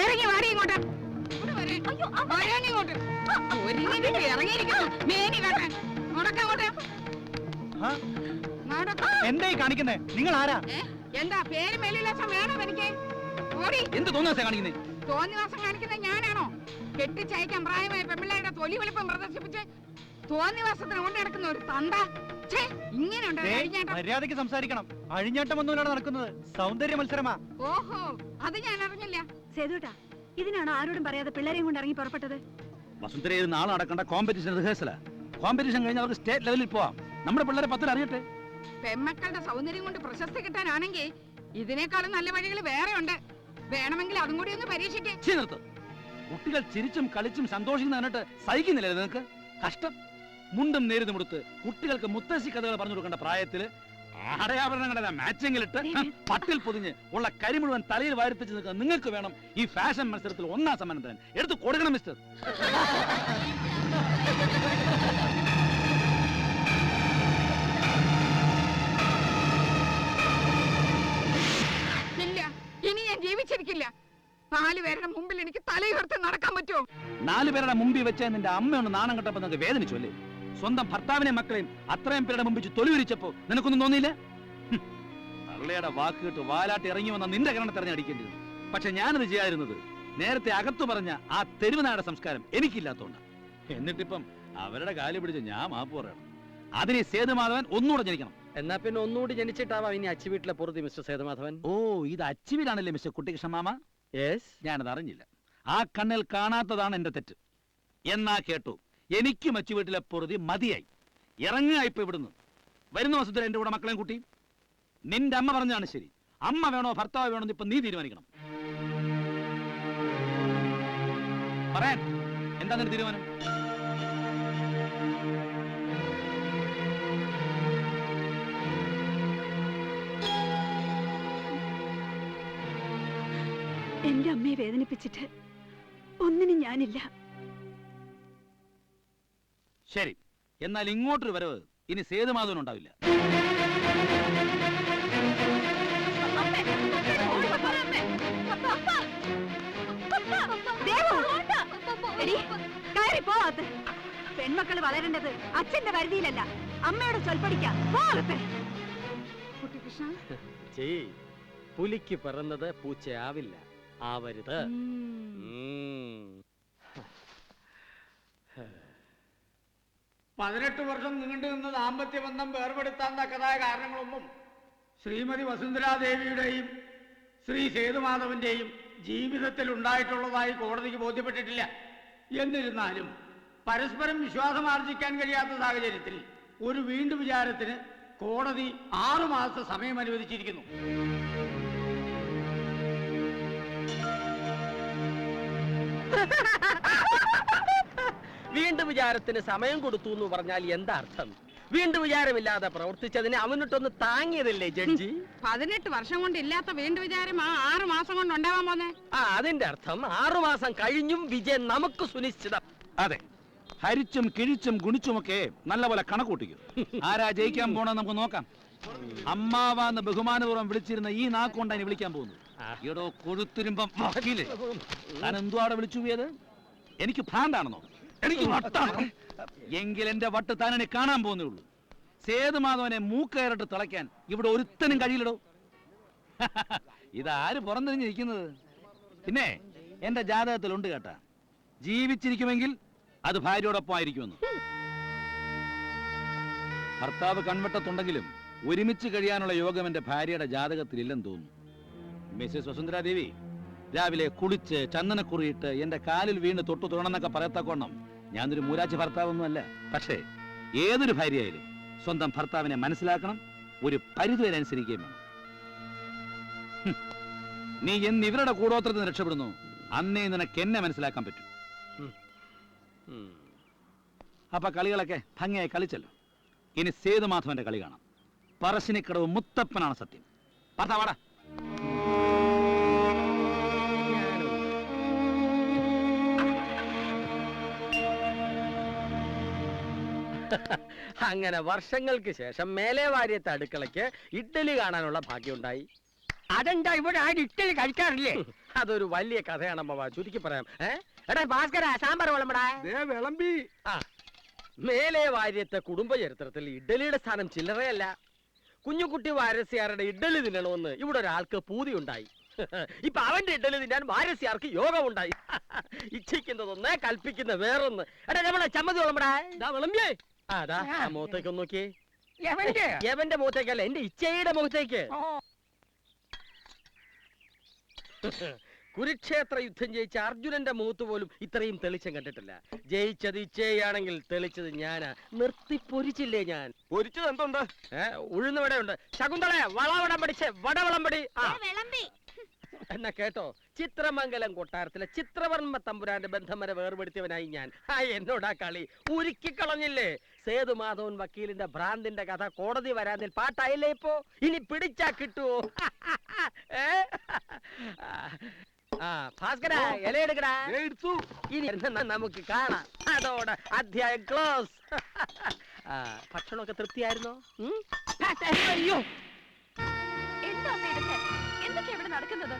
ഇറങ്ങി വാടി ഇങ്ങോട്ട്. ഇങ്ങോട്ട്. ഒരുങ്ങിട്ട് ഇറങ്ങിയിരിക്കണം മേനി കട്ടൻ മുടക്കങ്ങോട്ട് എന്തായി കാണിക്കുന്നേ? നിങ്ങൾ ആരാ എന്താ പേര് മേലിലാസം വേണം എനിക്ക്? ഓടി. എന്ത് തോന്നാസ കാണിക്കുന്നേ? തോന്നിവാസം കാണിക്കുന്ന ഞാനാണോ? കെട്ടിച്ചയക്കാൻ പ്രായമായ പെമ്പിള്ളയുടെ തൊലി വെളുപ്പം പ്രദർശിപ്പിച്ച് കൊണ്ട് നടക്കുന്ന ഒരു തണ്ട മര്യാദയ്ക്ക് സംസാരിക്കണം. അഴിഞ്ഞാട്ടം ഒന്നുമില്ലാതെ നടക്കുന്നത് സൗന്ദര്യ മത്സരമാ. ഓഹോ അത് ഞാൻ അറിഞ്ഞില്ല. സേതുട്ടാ ഇതിനാണ് ആരോടും പറയാതെ പിള്ളേരെയും കൊണ്ട് ഇറങ്ങി പുറപ്പെട്ടത്? വസുന്ധരയിൽ നാളെ നടക്കേണ്ട കോമ്പറ്റീഷൻ റിഹേഴ്സലാ കോമ്പറ്റീഷൻ കഴിഞ്ഞാൽ അവർക്ക് സ്റ്റേറ്റ് ലെവലിൽ പോവാം. നമ്മുടെ പിള്ളേരെ പത്തിൽ അറിയട്ടെ. പെമ്മക്കളുടെ സൗന്ദര്യം കൊണ്ട് പ്രശസ്തി കിട്ടാനാണെങ്കിൽ ഇതിനേക്കാളും നല്ല വഴികൾ വേറെ ഉണ്ട്. വേണമെങ്കിൽ അതും കൂടി ഒന്ന് പരീക്ഷിക്കേ. നിർത്ത്. കുട്ടികൾ ചിരിച്ചും കളിച്ചും സന്തോഷിക്കുന്ന കണ്ടിട്ട് സഹിക്കുന്നില്ലേ നിങ്ങൾക്ക് കഷ്ടം. മുണ്ടും നേരിതും കൊടുത്ത് കുട്ടികൾക്ക് മുത്തശ്ശി കഥകൾ പറഞ്ഞു കൊടുക്കേണ്ട പ്രായത്തിൽ ആടയാഭരണങ്ങളുടെ മാച്ചിങ്ങിലിട്ട് പട്ടിൽ പൊതിഞ്ഞ് ഉള്ള കരി മുഴുവൻ തലയിൽ വാരിപ്പിച്ച് നിൽക്കുന്ന നിങ്ങൾക്ക് വേണം ഈ ഫാഷൻ മത്സരത്തിൽ ഒന്നാം സമ്മാനം തരാൻ. എടുത്ത് കൊടുക്കണം മിസ്റ്റർ ഇല്ല ഇനി ഞാൻ ജീവിച്ചിരിക്കില്ല. നാല് പേരുടെ മുമ്പിൽ എനിക്ക് തലയുയർത്തി നടക്കാൻ പറ്റുമോ? നാലു പേരുടെ മുമ്പിൽ വെച്ച് നിന്റെ അമ്മയൊന്ന് നാണം കെട്ടപ്പോ നിനക്ക് വേദനിച്ചു അല്ലേ? സ്വന്തം ഭർത്താവിനെ മക്കളെയും അത്രയും പേരുടെ മുമ്പിച്ച് തൊലിവിരിച്ചപ്പോ നിനക്കൊന്നും തോന്നിയില്ല. തള്ളയുടെ വാക്ക് കേട്ട് വാലാട്ട് ഇറങ്ങി വന്ന നിന്റെ കരണം തെരഞ്ഞെടുക്കേണ്ടത് പക്ഷെ ഞാനത് ചെയ്യാതിരുന്നത് നേരത്തെ അകത്തു പറഞ്ഞ ആ തെരുവുനാട സംസ്കാരം എനിക്കില്ലാത്തോണ്ട. എന്നിട്ടിപ്പം അവരുടെ കാലി പിടിച്ച് ഞാൻ മാപ്പ് പറയണം. അതിനെ സേതുമാധവൻ ഒന്നുകൂടെ ജനിക്കണം. എന്നാ പിന്നെ ഒന്നുകൂടി ജനിച്ചിട്ടാവാം ഇനി അച്ചി വീട്ടിലെ പൊറുതി മിസ്റ്റർ സേതുമാധവൻ. ഓ ഇത് അച്ചുവിലാണല്ലേ മിസ്റ്റർ കുട്ടികൃഷ്ണ മാമ? യെസ് ഞാനത് അറിഞ്ഞില്ല ആ കണ്ണിൽ കാണാത്തതാണ് എന്റെ തെറ്റ്. എന്നാ കേട്ടു. എനിക്കും മച്ചു വീട്ടിലെ പൊറുതി മതിയായി. ഇറങ്ങുക ഇപ്പൊ ഇവിടുന്ന്. വരുന്ന വസത്തിൽ എന്റെ കൂടെ മക്കളെയും കൂട്ടി? നിന്റെ അമ്മ പറഞ്ഞാണ് ശരി. അമ്മ വേണോ ഭർത്താവ് വേണോ ഇപ്പൊ നീ തീരുമാനിക്കണം. പറയാൻ. എന്താ നിന്റെ തീരുമാനം? എന്റെ അമ്മയെ വേദനിപ്പിച്ചിട്ട് ഒന്നിനും ഞാനില്ല. ശരി. എന്നാൽ ഇങ്ങോട്ടൊരു വരവ്. ഇനി സേതുമാധവൻ ഉണ്ടാവില്ല. കയറി പോവാത്ത പെൺമക്കൾ വളരേണ്ടത് അച്ഛന്റെ പരിധിയിലല്ല. അമ്മയുടെ ചൊൽപ്പടിക്കാം കുട്ടികൃഷ്ണ ചെയ് പുലിക്ക് പിറന്നത് പൂച്ചയാവില്ല. ആവരുത്. പതിനെട്ട് വർഷം നീണ്ടു നിന്ന് ദാമ്പത്യ ബന്ധം വേർപെടുത്താൻ തക്കതായ കാരണങ്ങളൊന്നും ശ്രീമതി വസുന്ധരാദേവിയുടെയും ശ്രീ സേതുമാധവന്റെയും ജീവിതത്തിൽ ഉണ്ടായിട്ടുള്ളതായി കോടതിക്ക് ബോധ്യപ്പെട്ടിട്ടില്ല. എന്നിരുന്നാലും പരസ്പരം വിശ്വാസം ആർജിക്കാൻ കഴിയാത്ത സാഹചര്യത്തിൽ ഒരു വീണ്ടും വിചാരത്തിന് കോടതി ആറുമാസ സമയം അനുവദിച്ചിരിക്കുന്നു. വിചാരത്തിന് സമയം കൊടുത്തു എന്ന് പറഞ്ഞാൽ എന്താ അർത്ഥം? വീണ്ടും വിചാരമില്ലാതെ പ്രവർത്തിച്ചതിന് അവനിട്ടൊന്ന് താങ്ങിയതല്ലേ ജഡ്ജി? പതിനെട്ട് വർഷം കൊണ്ട് ഇല്ലാത്ത വീണ്ടും വിചാരം ആ ആറ് മാസം കൊണ്ട് ഉണ്ടാവാൻ പോന്നെ? ആ അതിന്റെ അർത്ഥം ആറുമാസം കഴിഞ്ഞും വിജയം നമുക്ക് സുനിശ്ചിതം. അതെ. ഹരിച്ചും കിഴിച്ചും ഗുണിച്ചുമൊക്കെ നല്ലപോലെ കണക്കൂട്ടിക്കും. ആരാ ജയിക്കാൻ പോണെന്ന് നമുക്ക് നോക്കാം. അമ്മാവാന്ന് ബഹുമാനപൂർവം വിളിച്ചിരുന്ന ഈ നാക്കൊണ്ടാണ് വിളിക്കാൻ പോകുന്നത് എടോ കൊഴുത്തുരുമ്പം വക്കീൽ. താൻ എന്തോ അവിടെ വിളിച്ചു പോയത്? എനിക്ക് ഭ്രാന്താണെന്നോ? എനിക്ക് വട്ടാണ്. എങ്കിൽ എന്റെ വട്ട് താനെ കാണാൻ പോകുന്നേ ഉള്ളൂ. സേതുമാധവനെ മൂക്കയറിട്ട് തിളയ്ക്കാൻ ഇവിടെ ഒരുത്തനും കഴിയില്ലടോ. ഇതാര് പുറന്തിരിഞ്ഞിരിക്കുന്നത് പിന്നെ എന്റെ ജാതകത്തിലുണ്ട് കേട്ടാ. ജീവിച്ചിരിക്കുമെങ്കിൽ അത് ഭാര്യയോടൊപ്പം ആയിരിക്കുമെന്ന്. ഭർത്താവ് കൺവെട്ടത്തുണ്ടെങ്കിലും ഒരുമിച്ച് കഴിയാനുള്ള യോഗം എന്റെ ഭാര്യയുടെ ജാതകത്തിൽ ഇല്ലെന്ന് തോന്നുന്നു. മിസ്സസ് വസുന്ധരാദേവി രാവിലെ കുളിച്ച് ചന്ദനക്കുറിയിട്ട് എന്റെ കാലിൽ വീണ് തൊട്ടു തുടണമെന്നൊക്കെ പറയത്തക്കോണം ഞാനൊരു മൂരാച്ചി ഭർത്താവൊന്നുമല്ല. പക്ഷേ ഏതൊരു ഭാര്യയായാലും സ്വന്തം ഭർത്താവിനെ മനസ്സിലാക്കണം ഒരു പരിധിവരെ അനുസരിക്കുകയും വേണം. നീ എന്ന് ഇവരുടെ കൂടോത്രത്തിൽ നിന്ന് രക്ഷപ്പെടുന്നു അന്നേ നിനക്ക് എന്നെ മനസ്സിലാക്കാൻ പറ്റും. അപ്പൊ കളികളൊക്കെ ഭംഗിയായി കളിച്ചല്ലോ. ഇനി സേതുമാധവന്റെ കളി കാണാം. പറശ്ശിനിക്കടവ് മുത്തപ്പനാണ് സത്യം. ഭർത്താവാടാ അങ്ങനെ വർഷങ്ങൾക്ക് ശേഷം മേലെ വാര്യത്തെ അടുക്കളയ്ക്ക് ഇഡ്ഡലി കാണാനുള്ള ഭാഗ്യമുണ്ടായി. അതെന്താ ഇവിടെ ആരും ഇഡ്ഡലി കഴിക്കാറില്ലേ? അതൊരു വലിയ കഥയാണ് അമ്മ ചുരുക്കി പറയാം. ഏ? എടാ ഭാസ്കര സാമ്പാർ വിളമ്പടാ. വിളമ്പി. ആ മേലെ വാര്യത്തെ കുടുംബ ചരിത്രത്തിൽ ഇഡ്ഡലിയുടെ സ്ഥാനം ചില്ലറയല്ല. കുഞ്ഞുകുട്ടി വാരസ്യാരുടെ ഇഡ്ഡലി തിന്നണമെന്ന് ഇവിടെ ഒരാൾക്ക് പൂതിയുണ്ടായി. ഇപ്പൊ അവന്റെ ഇഡ്ഡലി തിന്നാൻ വാരസ്യാർക്ക് യോഗമുണ്ടായി. ഇച്ഛിക്കുന്നതൊന്ന് കൽപ്പിക്കുന്ന വേറൊന്ന്. എടാ നമ്മളെ ചമ്മതി വിളമ്പടാ. വിളമ്പിയേ. അതാ ആ മുഖത്തേക്ക് നോക്കിയേ. എവന്റെ എവന്റെ മുഖത്തേക്കല്ല എന്റെ ഇച്ചയുടെ മുഖത്തേക്ക്. ഓ. കുരുക്ഷേത്ര യുദ്ധം ജയിച്ച അർജുനന്റെ മുഖത്ത് പോലും ഇത്രയും തെളിച്ചം കണ്ടിട്ടില്ല. ജയിച്ചത് ഇച്ചയാണെങ്കിൽ തെളിച്ചത് ഞാനാ. നിർത്തി പൊരിച്ചില്ലേ ഞാൻ? പൊരിച്ചത് എന്തുണ്ട്? ഏഹ് ഉഴുന്ന് വടയുണ്ട്. ശകുന്തളെ വളവടം പഠിച്ച് വടവളം പടി. ആ. വിളമ്പി. എന്നാ കേട്ടോ? ചിത്രമംഗലം കൊട്ടാരത്തിലെ ചിത്രവർമ്മ തമ്പുരാന്റെ ബന്ധം വരെ വേർപെടുത്തിയവനായി ഞാൻ. ആ എന്നോടാ കളി? ഉരുക്കിക്കളഞ്ഞില്ലേ സേതുമാധവൻ വക്കീലിന്റെ ഭ്രാന്തിന്റെ കഥ കോടതി വരാതിൽ പാട്ടായില്ലേ ഇപ്പോ? ഇനി പിടിച്ചാ കിട്ടുവോ? ഏ? ആ ഭാസ്കര ഇലയെടുക്കടാ ഇനി നമുക്ക് കാണാം. അതോടെ അധ്യായം ക്ലോസ്. ഭക്ഷണമൊക്കെ തൃപ്തിയായിരുന്നോ? അയ്യോ. എന്താ ഇതൊക്കെ എവിടെ ഇവിടെ നടക്കുന്നത്?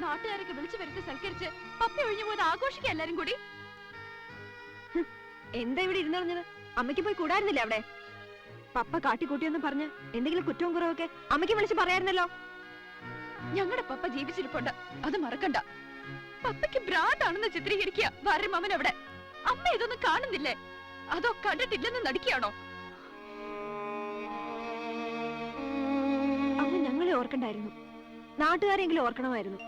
നാട്ടുകാരൊക്കെ വിളിച്ചു വരുത്തി സൽക്കരിച്ച് പപ്പി ഒഴിഞ്ഞു പോയത് ആഘോഷിക്കുക എല്ലാരും കൂടി. എന്താ ഇവിടെ ഇരുന്നറിഞ്ഞത് അമ്മയ്ക്ക് പോയി കൂടായിരുന്നില്ല അവിടെ? പപ്പ കാട്ടിക്കൂട്ടിയെന്ന് പറഞ്ഞ് എന്തെങ്കിലും കുറ്റവും കുറവൊക്കെ അമ്മയ്ക്ക് വിളിച്ച് പറയായിരുന്നല്ലോ. ഞങ്ങളുടെ പപ്പ ജീവിച്ചിരിപ്പുണ്ട്. അത് മറക്കണ്ട. പപ്പയ്ക്ക് ഭ്രാന്താണെന്ന് ചിത്രീകരിക്കുക വരും അമ്മൻ അവിടെ. അമ്മ ഇതൊന്നും കാണുന്നില്ലേ? അതോ കണ്ടിട്ടില്ലെന്ന് നടിക്കുകയാണോ? അമ്മ ഞങ്ങളെ ഓർക്കണ്ടായിരുന്നു. നാട്ടുകാരെങ്കിലും ഓർക്കണമായിരുന്നു.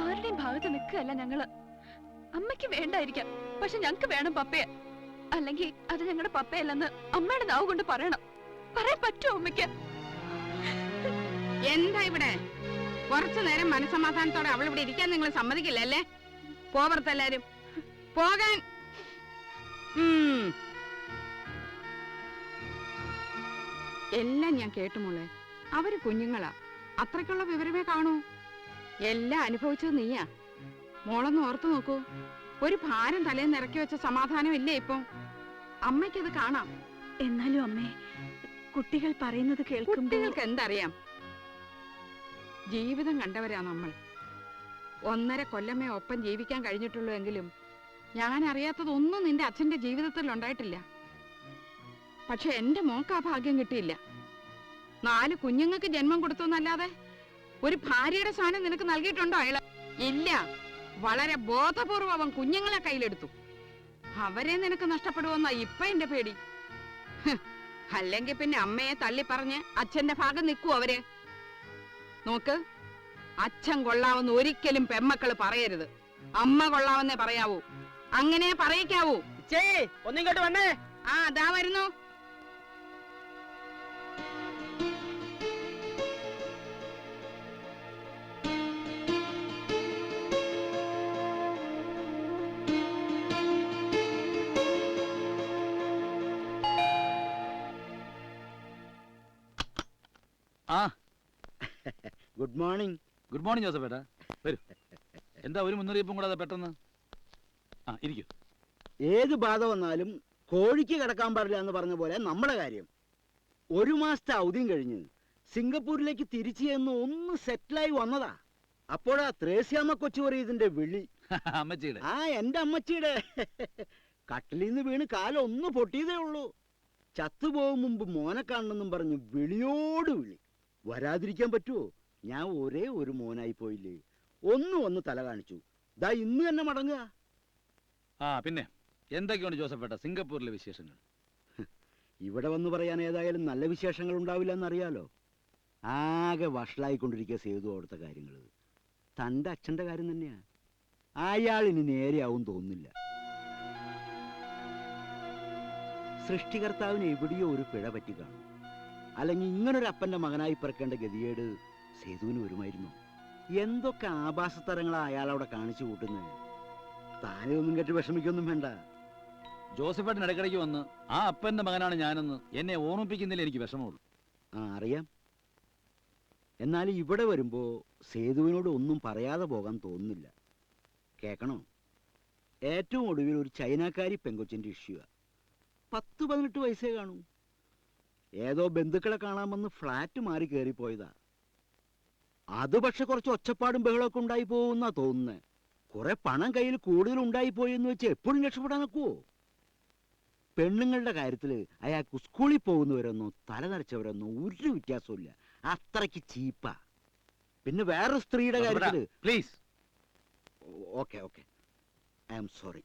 ആരുടെയും ഭാഗത്ത് നിൽക്കുകയല്ല ഞങ്ങൾ. അമ്മയ്ക്ക് വേണ്ടായിരിക്കാം. പക്ഷെ ഞങ്ങക്ക് വേണം പപ്പയെ. അല്ലെങ്കിൽ അത് ഞങ്ങളുടെ പപ്പയല്ലെന്ന് അമ്മയുടെ നാവ് കൊണ്ട് പറയണം. പറയാൻ പറ്റുമോ അമ്മയ്ക്ക്? എന്താ ഇവിടെ? കുറച്ചു നേരം മനസമാധാനത്തോടെ അവൾ ഇവിടെ ഇരിക്കാൻ നിങ്ങൾ സമ്മതിക്കില്ല അല്ലേ? പോവർത്തല്ലാരും പോകാൻ. ഉം. എല്ലാം ഞാൻ കേട്ടു മോളെ. അവർ കുഞ്ഞുങ്ങളാ. അത്രയ്ക്കുള്ള വിവരമേ കാണൂ. എല്ലാം അനുഭവിച്ചത് നീയാ. മോളൊന്ന് ഓർത്തു നോക്കൂ. ഒരു ഭാരം തലേന്ന് ഇറക്കി വെച്ച സമാധാനം ഇല്ലേ ഇപ്പൊ? അമ്മയ്ക്കത് കാണാം. എന്നാലും അമ്മേ കുട്ടികൾ പറയുന്നത് കേൾക്കും കുട്ടികൾക്ക് എന്തറിയാം? ജീവിതം കണ്ടവരാ നമ്മൾ. ഒന്നര കൊല്ലമേ ഒപ്പം ജീവിക്കാൻ കഴിഞ്ഞിട്ടുള്ളൂ എങ്കിലും ഞാൻ അറിയാത്തതൊന്നും നിന്റെ അച്ഛന്റെ ജീവിതത്തിൽ ഉണ്ടായിട്ടില്ല പക്ഷെ എന്റെ മോക്ക് ആ ഭാഗ്യം കിട്ടിയില്ല. നാല് കുഞ്ഞുങ്ങൾക്ക് ജന്മം കൊടുത്തു എന്നല്ലാതെ ഒരു ഭാര്യയുടെ സ്ഥാനം നിനക്ക് നൽകിയിട്ടുണ്ടോ അയാൾ? ഇല്ല. വളരെ ബോധപൂർവം അവൻ കുഞ്ഞുങ്ങളെ കയ്യിലെടുത്തു. അവരെ നിനക്ക് നഷ്ടപ്പെടുമെന്നാ ഇപ്പൊ എന്റെ പേടി. അല്ലെങ്കിൽ പിന്നെ അമ്മയെ തള്ളി പറഞ്ഞ് അച്ഛന്റെ ഭാഗം നിൽക്കൂ അവർ. നോക്ക് അച്ഛൻ കൊള്ളാവുന്ന ഒരിക്കലും പെമ്മക്കൾ പറയരുത്. അമ്മ കൊള്ളാവുന്നേ പറയാവൂ. അങ്ങനെ പറയിക്കാവൂ. ഒന്നിങ്ങോട്ട് വന്നേ. ആ അതാ വരുന്നു. Good morning good morning Joseph ഏട്ടാ വരൂ. എന്താ ഒരു മുന്നറിയിപ്പും കൂടാതെ പെട്ടെന്ന്? ആ ഇരിക്കൂ. ഏത് ബാധ വന്നാലും കോഴിക്ക് കിടക്കാൻ പാടില്ല എന്ന് പറഞ്ഞ പോലെ നമ്മുടെ കാര്യം. ഒരു മാസത്തെ അവധിയും കഴിഞ്ഞ് സിംഗപ്പൂരിലേക്ക് തിരിച്ചു ചെന്ന് ഒന്ന് സെറ്റിലായി വന്നതാ. അപ്പോഴാ ത്രേസ്യാമ്മ കൊച്ചു ഇതിന്റെ വിളി. അമ്മച്ചിയുടെ. ആ എന്റെ അമ്മച്ചിയുടെ. കട്ടിലിൽ നിന്ന് വീണ് കാലൊന്ന് പൊട്ടിയതേ ഉള്ളൂ. ചത്തുപോകും മുമ്പ് മോനെ കാണണമെന്നും പറഞ്ഞു വിളിയോട് വിളി. വരാതിരിക്കാൻ പറ്റുമോ ഞാൻ ഒരേ ഒരു മോനായി പോയില്ലേ? ഒന്നും ഒന്ന് തല കാണിച്ചു. ദാ ഇന്ന് തന്നെ മടങ്ങുക. ആ പിന്നെ എന്തൊക്കെയാണ് ജോസഫ് ഏട്ടാ സിംഗപ്പൂരിലെ വിശേഷങ്ങൾ? ഇവിടെ വന്ന് പറയാൻ ഏതായാലും നല്ല വിശേഷങ്ങൾ ഉണ്ടാവില്ല എന്നറിയാലോ ആകെ വഷളായിക്കൊണ്ടിരിക്കുക സേതു അവിടുത്തെ കാര്യങ്ങൾ. തന്റെ അച്ഛന്റെ കാര്യം തന്നെയാ. അയാൾ ഇനി നേരെയാവും തോന്നുന്നില്ല. സൃഷ്ടികർത്താവിന് എവിടെയോ ഒരു പിഴ പറ്റി കാണും. അല്ലെങ്കിൽ ഇങ്ങനൊരു അപ്പന്റെ മകനായി പിറക്കേണ്ട ഗതികേട് സേതുവിന് വരുമായിരുന്നു. എന്തൊക്കെ ആഭാസത്തരങ്ങളാ അയാൾ അവിടെ കാണിച്ചു കൂട്ടുന്നത് താനെ ഒന്നും കേട്ട് വിഷമിക്കൊന്നും വേണ്ട. ജോസഫേട്ടൻ ഇടക്കിടയ്ക്ക് ഇടയ്ക്കിടയ്ക്ക് വന്ന് ആ അപ്പന്റെ മകനാണ് ഞാനെന്ന് എന്നെ ഓർമ്മിപ്പിക്കുന്നില്ല എനിക്ക് വിഷമമുള്ളൂ. ആ അറിയാം. എന്നാൽ ഇവിടെ വരുമ്പോ സേതുവിനോട് ഒന്നും പറയാതെ പോകാൻ തോന്നുന്നില്ല. കേക്കണോ? ഏറ്റവും ഒടുവിൽ ഒരു ചൈനക്കാരി പെങ്കൊച്ചിന്റെ ഇഷ്യൂ പത്ത് പതിനെട്ട് വയസ്സേ കാണൂ. ഏതോ ബന്ധുക്കളെ കാണാമെന്ന് ഫ്ലാറ്റ് മാറി കയറിപ്പോയതാ. അത് പക്ഷെ കുറച്ച് ഒച്ചപ്പാടും ബഹളമൊക്കെ ഉണ്ടായി പോകുന്നാ തോന്നുന്നത് കുറെ പണം കയ്യിൽ കൂടുതൽ ഉണ്ടായി പോയി എന്ന് വെച്ച് എപ്പോഴും രക്ഷപ്പെടാൻ നോക്കുവോ പെണ്ണുങ്ങളുടെ കാര്യത്തിൽ അയാൾക്ക് സ്കൂളിൽ പോകുന്നവരൊന്നോ തല നരച്ചവരൊന്നോ ഒരു വ്യത്യാസമില്ല അത്രയ്ക്ക് ചീപ്പാ. പിന്നെ വേറൊരു സ്ത്രീയുടെ കാര്യത്തിൽ please okay okay. I am sorry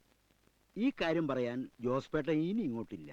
ഈ കാര്യം പറയാൻ ജോസ്പേട്ട ഇനി ഇങ്ങോട്ടില്ല.